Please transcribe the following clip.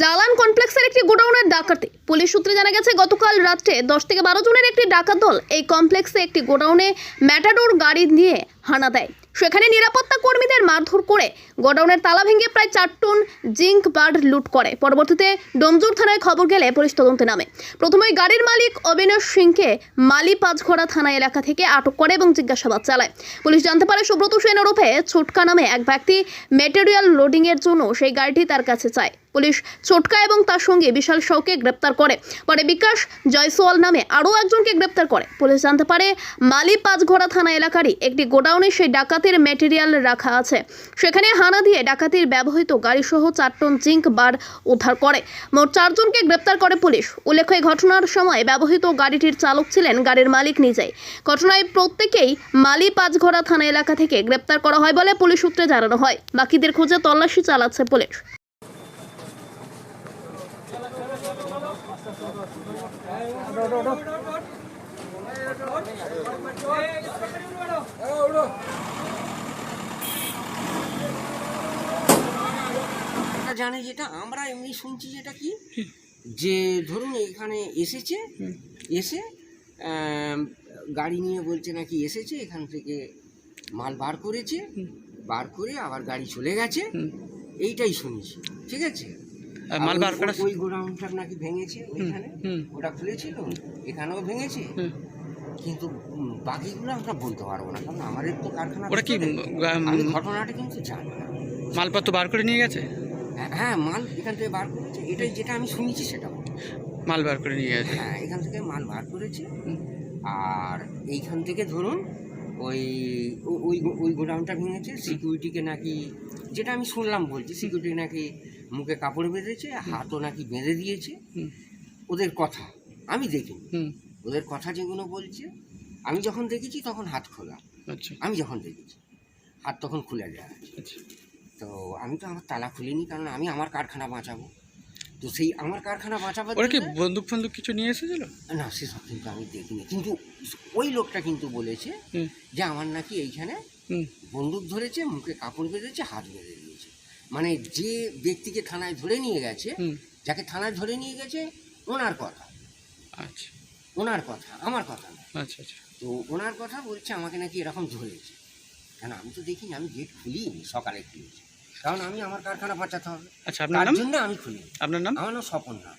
জালান কমপ্লেক্সের একটি গোডাউনের ডাকাতি। পুলিশ সূত্রে জানা গেছে, গতকাল রাত্রে দশ থেকে বারো জনের একটি ডাকাত দল এই কমপ্লেক্সে একটি গোডাউনে ম্যাটাডোর গাড়ি নিয়ে হানা দেয়। সেখানে নিরাপত্তা কর্মীদের মারধর করে গোডাউনের তালা ভেঙে প্রায় চার টন জিঙ্ক বার্ড লুট করে। পরবর্তীতে ডোমজুর থানায় খবর গেলে পুলিশ তদন্তে নামে। প্রথমে গাড়ির মালিক অবিনাশ সিংকে মালি পাঁচঘোড়া থানা এলাকা থেকে আটক করে এবং জিজ্ঞাসাবাদ চালায়। পুলিশ জানতে পারে সুব্রত সেন ওরফে ছোটকা নামে এক ব্যক্তি মেটেরিয়াল লোডিংয়ের জন্য সেই গাড়িটি তার কাছে চায়। পুলিশ ছোটকা এবং তার সঙ্গে বিশাল শওকে গ্রেপ্তার করে। পরে বিকাশ জয়সওয়াল নামে আরও একজনকে গ্রেপ্তার করে। পুলিশ জানতে পারে মালি পাঁচঘোড়া থানা এলাকারই একটি গোডাউনে সেই ডাকাতির ম্যাটেরিয়াল রাখা আছে। সেখানে হানা দিয়ে ডাকাতির ব্যবহৃত গাড়িসহ চার টন জিঙ্ক বার উদ্ধার করে। মোট চারজনকে গ্রেপ্তার করে পুলিশ। উল্লেখ্য ঘটনার সময় ব্যবহৃত গাড়িটির চালক ছিলেন গাড়ির মালিক নিজেই। ঘটনায় প্রত্যেকেই মালি পাঁচঘোড়া থানা এলাকা থেকে গ্রেপ্তার করা হয় বলে পুলিশ সূত্রে জানানো হয়। বাকিদের খোঁজে তল্লাশি চালাচ্ছে পুলিশ। জানে যেটা আমরা এমনি শুনছি যেটা কি? যে ধরুন এখানে এসেছে এসে গাড়ি নিয়ে বলছে নাকি এসেছে এখান থেকে মাল বার করেছে বার করে আবার গাড়ি চলে গেছে এইটাই শুনেছি ঠিক আছে? মাল বার করা ওই গোডাউনটা নাকি ভেঙেছে ওইখানে। ওটা খুলেছিল এখানেও ভেঙেছে? কিন্তু বাকিগুলো আমরা বলতে পারব না কারণ আমাদের তো কারখানা ওরা কি, ঘটনাটা কিন্তু জানি না। মালপত্র বার করে নিয়ে গেছে? হ্যাঁ, হ্যাঁ মাল এখান থেকে বার করেছে। এটাই যেটা আমি শুনেছি সেটা মাল বার করে নিয়ে গেছে। হ্যাঁ এখান থেকে মাল বার করেছে। আর এইখান থেকে ধরুন ওই ওই ওই গোডাউনটা ভেঙেছে সিকিউরিটিকে নাকি যেটা আমি শুনলাম বলছি সিকিউরিটি নাকি মুখে কাপড় বেঁধেছে হাতও নাকি বেঁধে দিয়েছে। ওদের কথা আমি দেখিনি। ওদের কথা যেগুলো বলছে আমি যখন দেখেছি তখন হাত খোলা। আচ্ছা। আমি যখন দেখেছি হাত তখন খুলে দেওয়া আছে। আচ্ছা। তো আমি তো আমার তালা খুলিনি কারণ আমি আমার কারখানা বাঁচাবো। তো সেই আমার কারখানা বাঁচাবার ওরা কি বন্দুক ফন্দুক কিছু নিয়ে এসেছিল? না সেসব কিন্তু আমি দেখিনি। কিন্তু ওই লোকটা কিন্তু বলেছে যে আমার নাকি এইখানে বন্দুক ধরেছে মুখে কাপড় বেঁধেছে হাত বেঁধে দিয়েছে। মানে যে ব্যক্তিকে থানায় ধরে নিয়ে গেছে যাকে থানায় ধরে নিয়ে গেছে ওনার কথা। আচ্ছা। ওনার কথা আমার কথা না। আচ্ছা আচ্ছা। তো ওনার কথা বলছে আমাকে নাকি এরকম ধরেছে। কেন আমি তো দেখিনি আমি গেট খুলিনি সকালে খুলেছি কারণ আমি আমার কারখানা পাঠাতে হবে। আচ্ছা আপনার তার নাম? জন্য আমি খুলি আপনার নাম? আমার নাম স্বপন নাথ।